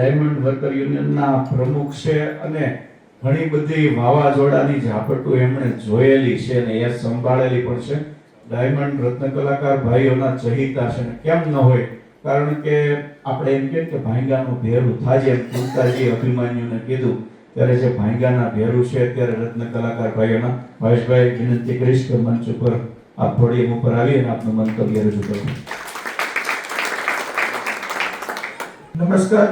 Diamond worker યુનિયનના પ્રમુખ છે અને ઘણી બધી વાવાઝોડાની ઝાપટું એમણે જોયેલી છે અને એ સંભાળેલી પણ છે. ડાયમંડ રત્ન કલાકાર ભાઈઓના ચહિતા છે કેમ ન હોય, કારણ કે આપણે એમ કહીએ કે ભાંગાનું ભેરું થાય એમ અભિમાન્યુને કીધું. ત્યારે જે ભાઈગાના ભેરું છે અત્યારે રત્ન કલાકાર ભાઈઓના ભાવેશભાઈ વિનંતી કરીશ કે મંચ ઉપર આપ પોડિયમ ઉપર આવી અને આપનું મંતવ્ય રજૂ કરો નમસ્કાર.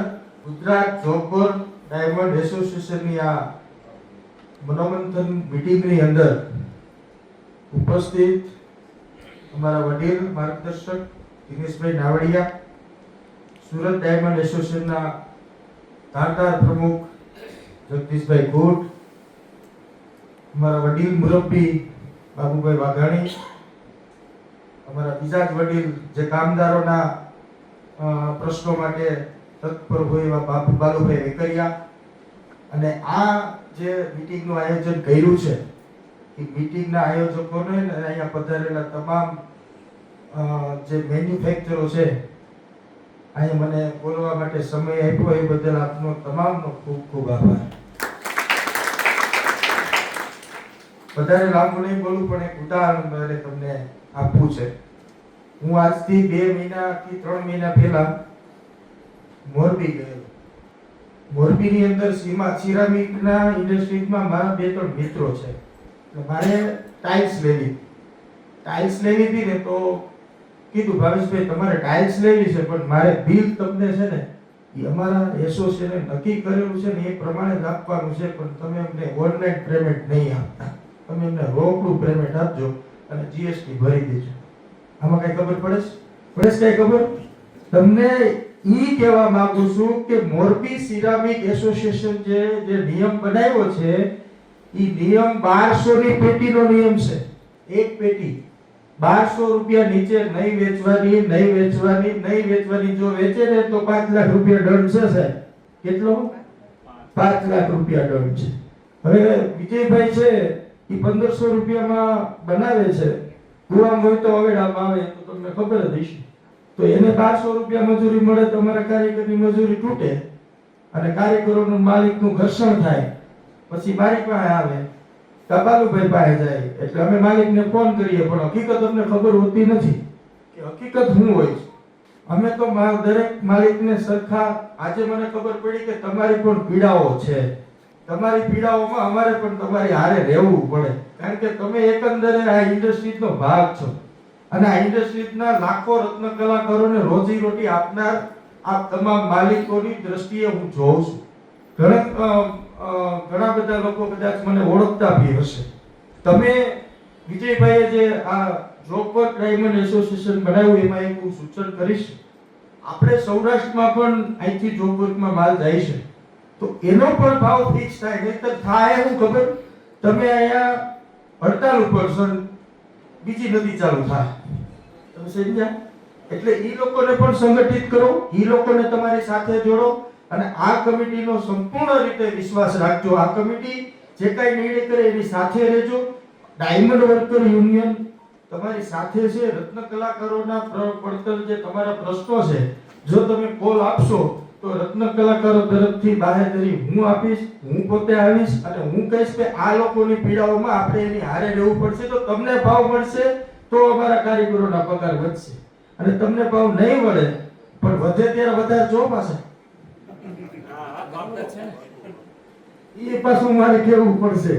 ગુજરાત જોબકોર ડાયમંડ એસોસિએશનની આ મનોમંથન મિટિંગની અંદર ઉપસ્થિત અમારા વડીલ, માર્ગદર્શક દિનેશભાઈ નાવડિયા, સુરત ડાયમંડ એસોસિએશનના ધારદાર પ્રમુખ જગદીશભાઈ ગોઠ અમારા વડીલ મુરબ્બી બાબુભાઈ વાઘાણી, અમારા બીજા જ વડીલ જે કામદારોના પ્રશ્નો માટે તત્પર હોય એવા બાપ બાલુભાઈ વેકરિયા. અને આ જે મીટિંગનું આયોજન કર્યું છે, એ મીટિંગના આયોજકોને અહીંયા પધારેલા તમામ જે મેન્યુફેક્ચરો છે, અહીંયા મને બોલવા માટે સમય આપ્યો, એ બદલ આપનો તમામનો ખૂબ ખૂબ આભાર. વધારે લાંબુ નહીં બોલું, પણ એક ઉદાહરણ મારે તમને આપવું છે. હું આજથી બે મહિના થી ત્રણ મહિના પહેલા મોરબી ગયો. મોરબીની અંદર સીમા સિરામિકના ઇન્ડસ્ટ્રીઝમાં મારા બે ત્રણ મિત્રો છે. મારે ટાઇલ્સ લેવી. ટાઇલ્સ લેવી હતી ને તો કીધું, ભાવેશભાઈ, તમારે ટાઇલ્સ લેવી છે, પણ મારે બિલ તમને છે ને એ અમારા એસોસિએશને નક્કી કરેલું છે ને એ પ્રમાણે જ આપવાનું છે, પણ તમે અમને ઓનલાઈન પેમેન્ટ નહીં આપતા. તમે અમને રોકડું પેમેન્ટ આપજો અને જીએસટી ભરી દેજો. આમાં કઈ ખબર પડે છે? પડે કઈ ખબર? તમને ઈ કહેવા માંગુ છું કે મોરબી સિરામિક એસોસિએશન જે જે નિયમ બનાવ્યો છે, ઈ નિયમ 1200 ની પેટીનો નિયમ છે. એક પેટી. 1200 રૂપિયા નીચે નહીં વેચવાની નહીં વેચવાની નહીં વેચવાની. જો વેચે ને તો 5 લાખ રૂપિયા દંડ છે સાહેબ. કેટલો? 5 લાખ રૂપિયા દંડ છે. હવે વિજયભાઈ છે, ઈ 1500 રૂપિયામાં બનાવે છે. કુવામ હોય તો અવેડામાં આવે, તો તમને ખબર જ હશે. તો એને બારસો રૂપિયા મજૂરી મળે તો અમારા કારીગરની મજૂરી તૂટે અને કારીગરોનું માલિકનું ઘર્ષણ થાય. પછી મારી પાસે આવે. કબાલુભાઈ પાસે જાય. એટલે અમે માલિકને ફોન કરીએ, પણ હકીકત અમને ખબર હોતી નથી કે હકીકત શું હોય અમે તો દરેક માલિકને સરખા, આજે મને ખબર પડી કે તમારી પણ પીડાઓ છે. તમારી પીડાઓમાં અમારે પણ તમારી હારે રહેવું પડે. કારણ કે તમે એકંદરે આ ઇન્ડસ્ટ્રીનો ભાગ છો. અને આ ઇન્ડસ્ટ્રીઝના લાખો રત્ન કલાકારોને રોજી રોટી આપનાર આ તમામ માલિકોની દ્રષ્ટિએ હું જોઉં છું. ઘણા ઘણા બધા લોકો કદાચ મને ઓળખતા બી હશે. તમે વિજયભાઈએ જે આ જોકવર્ક ડાયમંડ એસોસિએશન બનાવ્યું એમાં એક હું સૂચન કરીશ. આપણે સૌરાષ્ટ્રમાં પણ અહીંથી જોકવર્કમાં માલ જાય છે. તો એનો પણ ભાવ ફિક્સ થાય નહીં તો થાય હું ખબર? તમે અહીંયા હડતાલ ઉપર ને બીજી નદી ચાલુ થાય. તમે સમજ્યા? એટલે એ લોકોને પણ સંગઠિત કરો એ લોકોને તમારી સાથે જોડો અને આ કમિટીનો સંપૂર્ણ રીતે વિશ્વાસ રાખજો. આ કમિટી જે કાંઈ નિર્ણય કરે એની સાથે રહેજો. ડાયમંડ વર્કર યુનિયન તમારી સાથે છે. રત્ન કલાકારોના પડતર જે તમારા પ્રશ્નો છે, જો તમે કોલ આપશો તો રત્ન કલાકારો તરફથી બાહેધરી હું આપીશ, હું પોતે આવીશ અને હું કહીશ કે આ લોકોની પીડાઓમાં આપણે એની હારે રહેવું પડશે. તો તમને ભાવ મળશે, તો અમારા કારીગરોના પગાર વધશે. અને તમને ભાવ નહીં મળે, પણ વધે ત્યારે વધારે જો પાસે એ પાછું મારે કેવું પડશે?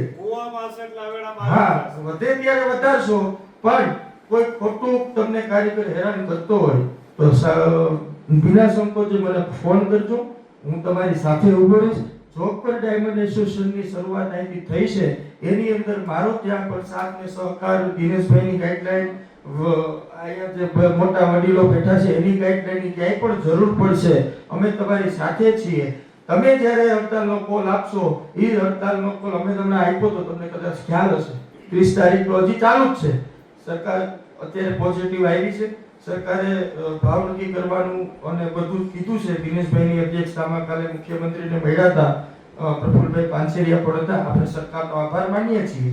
હા, વધે ત્યારે વધારશો, પણ કોઈ ખોટું તમને કારીગર હેરાન કરતો હોય, તો વિના સંકોચે મને ફોન કરજો. હું તમારી સાથે ઊભો રહીશ. જોકર ડાયમંડ એસોસિએશનની શરૂઆત અહીંથી થઈ છે, એની અંદર મારો ત્યાં પણ સાથ ને સહકાર દિનેશભાઈની ગાઈડલાઈન અહીંયા જે મોટા વડીલો બેઠા છે, એની ગાઈડલાઈનની ક્યાંય પણ જરૂર પડશે. અમે તમારી સાથે છીએ. તમે જ્યારે હડતાલનો કોલ આપશો, એ હડતાલનો કોલ અમે તમને આપ્યો તો તમને કદાચ ખ્યાલ હશે. ત્રીસ તારીખ તો હજી ચાલુ જ છે. સરકાર અત્યારે પોઝિટિવ આવી છે. સરકારે ભાવ નક્કી કરવાનું અને બધું કીધું છે. દિનેશભાઈની અધ્યક્ષતામાં કાલે મુખ્યમંત્રીને મળ્યા હતા. પ્રફુલભાઈ પાનસેરિયા પણ હતા. આપણે સરકારનો આભાર માનીએ છીએ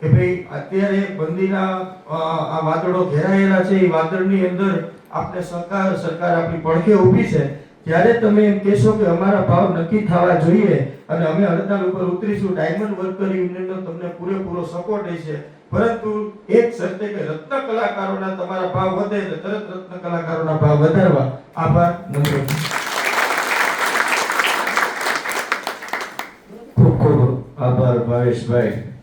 કે ભાઈ, અત્યારે બંદીના આ વાદળો ઘેરાયેલા છે. એ વાદળની અંદર આપણે સરકાર સરકાર આપણી પડખે ઊભી છે. જ્યારે તમે એમ કહેશો કે અમારા ભાવ નક્કી થવા જોઈએ અને અમે હડતાલ ઉપર ઉતરીશું. ડાયમંડ વર્કર યુનિયનનો તમને પૂરેપૂરો સપોર્ટ છે. પરંતુ એક શરતે કે રત્ન કલાકારોના તમારા ભાવ વધે એટલે તરત રત્ન કલાકારોના ભાવ વધારવા. આભાર. નમસ્કાર. ખૂબ ખૂબ આભાર, ભાવેશભાઈ.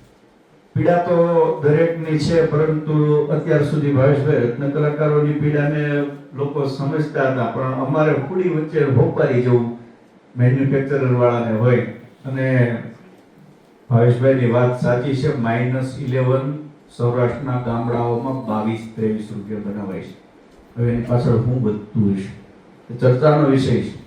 પીડા તો દરેકની છે, પરંતુ અત્યાર સુધી ભાવેશભાઈ રત્ન કલાકારોની પીડાને લોકો સમજતા હતા, પણ અમારે ખૂડી વચ્ચે ભોપારી જવું મેન્યુફેક્ચરર વાળાને હોય. અને ભાવેશભાઈની વાત સાચી છે માઇનસ ઇલેવન સૌરાષ્ટ્રના ગામડાઓમાં બાવીસ ત્રેવીસ રૂપિયા બનાવાય છે. હવે એની પાછળ હું બધું છે ચર્ચાનો વિષય છે.